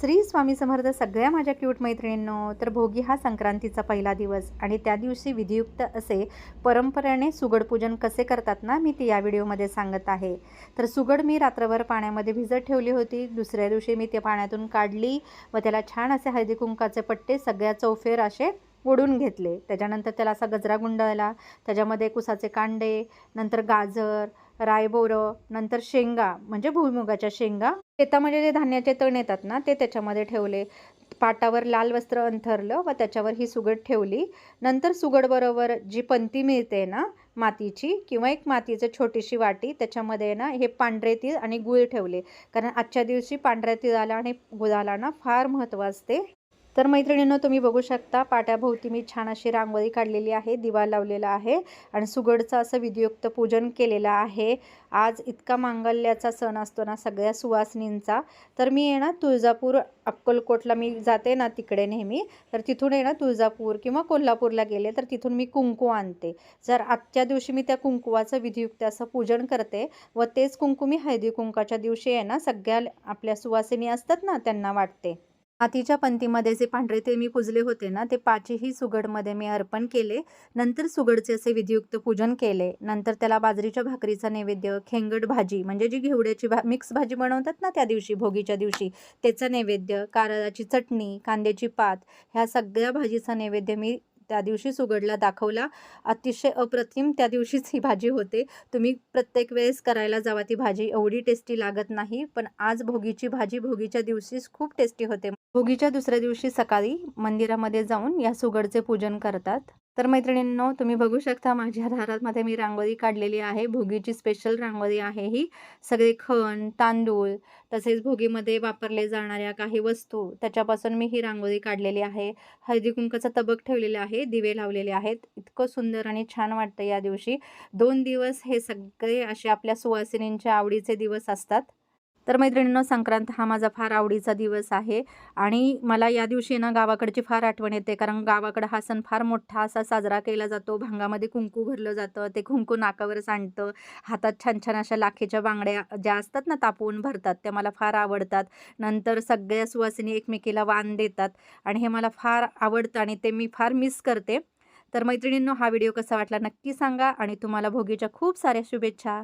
श्री स्वामी समर्थ सगळ्या माझ्या क्यूट मैत्रिणींनो तर भोगी हा संक्रांतीचा पहिला दिवस आणि त्या दिवशी विधियुक्त असे परंपरेने सुगड पूजन कसे करतात ना मी ती या व्हिडिओमध्ये सांगत आहे. तर सुगड मी रात्रभर पाण्यामध्ये भिजत ठेवली होती. दुसऱ्या दिवशी मी ते पाण्यातून काढली व त्याला छान असे हळदी कुंकाचे पट्टे सगळ्या चौफेर असे ओढून घेतले. त्याच्यानंतर त्याला असा गजरा गुंडाळला. त्याच्यामध्ये कुसाचे कांडे नंतर गाजर रायबोरं नंतर शेंगा म्हणजे भुईमुगाच्या शेंगा. शेतामध्ये जे धान्याचे तण येतात ना ते त्याच्यामध्ये ठेवले. पाटावर लाल वस्त्र अंथरलं व त्याच्यावर ही सुगड ठेवली. नंतर सुगडबरोबर जी पंती मिळते ना मातीची किंवा एक मातीचं छोटीशी वाटी त्याच्यामध्ये ना हे पांढरे तीळ आणि गुळ ठेवले. कारण आजच्या दिवशी पांढऱ्या तिळाला आणि गुळाला ना फार महत्त्व असते. तर मैत्रिणींनो तुम्ही बघू शकता पाट्याभोवती मी छान अशी रांगोळी काढलेली आहे दिवा लावलेला आहे आणि सुगडचं असं विधियुक्त पूजन केलेलं आहे. आज इतका मांगल्याचा सण असतो ना सगळ्या सुवासिनींचा. तर मी आहे ना तुळजापूर अक्कलकोटला मी जाते ना तिकडे नेहमी तर तिथून आहे ना तुळजापूर किंवा कोल्हापूरला गेले तर तिथून मी कुंकू आणते. जर आजच्या दिवशी मी त्या कुंकुवाचं विधियुक्त असं पूजन करते व तेच कुंकू मी हळदी कुंकाच्या दिवशी आहे ना सगळ्या आपल्या सुवासिनी असतात ना त्यांना वाटते. मातीच्या पंतीमध्ये जे पांढरे ते मी पुजले होते ना ते पाचही सुगडमध्ये मी अर्पण केले. नंतर सुगडचे असे विधियुक्त पूजन केले. नंतर त्याला बाजरीच्या भाकरीचा नैवेद्य खेंगड भाजी म्हणजे जी घेवड्याची भा मिक्स भाजी बनवतात ना त्या दिवशी भोगीच्या दिवशी त्याचं नैवेद्य कारळाची चटणी कांद्याची पात ह्या सगळ्या भाजीचा नैवेद्य मी त्या दिवशी सुगडला दाखवला. अतिशय अप्रतिम त्या दिवशीच ही भाजी होते. तुम्ही प्रत्येक वेळेस करायला जावा ती भाजी. एवढी टेस्टी लागत नाही पण आज भोगीची भाजी भोगीच्या दिवशीच खूप टेस्टी होते. भोगीच्या दुसऱ्या दिवशी सकाळी मंदिरामध्ये जाऊन या सुगडचे पूजन करतात. तर मैत्रिणींनो तुम्ही बघू शकता माझ्या दारामध्ये मी रांगोळी काढलेली आहे. भोगीची स्पेशल रांगोळी आहे ही. सगळे खण तांदूळ तसेच भोगीमध्ये वापरले जाणाऱ्या काही वस्तू त्याच्यापासून मी ही रांगोळी काढलेली आहे. हळदी कुंकाचा तबक ठेवलेला आहे दिवे लावलेले आहेत. इतकं सुंदर आणि छान वाटतं या दिवशी. दोन दिवस हे सगळे असे आपल्या सुवासिनींच्या आवडीचे दिवस असतात. तर मैत्रिणींनो संक्रांत हा माझा फार आवडीचा दिवस आहे आणि मला या दिवशी ना गावाकडची फार आठवण येते. कारण गावाकडं हा सण फार मोठा असा साजरा केला जातो. भांगामध्ये कुंकू भरलं जातं ते कुंकू नाकावर सांडतं हातात छान छान अशा लाखेच्या बांगड्या ज्या असतात ना तापवून भरतात त्या मला फार आवडतात. नंतर सगळ्या सुवासिनी एकमेकीला वाण देतात आणि हे मला फार आवडतं आणि ते मी फार मिस करते. तर मैत्रिणींनो हा व्हिडिओ कसा वाटला नक्की सांगा आणि तुम्हाला भोगीच्या खूप साऱ्या शुभेच्छा.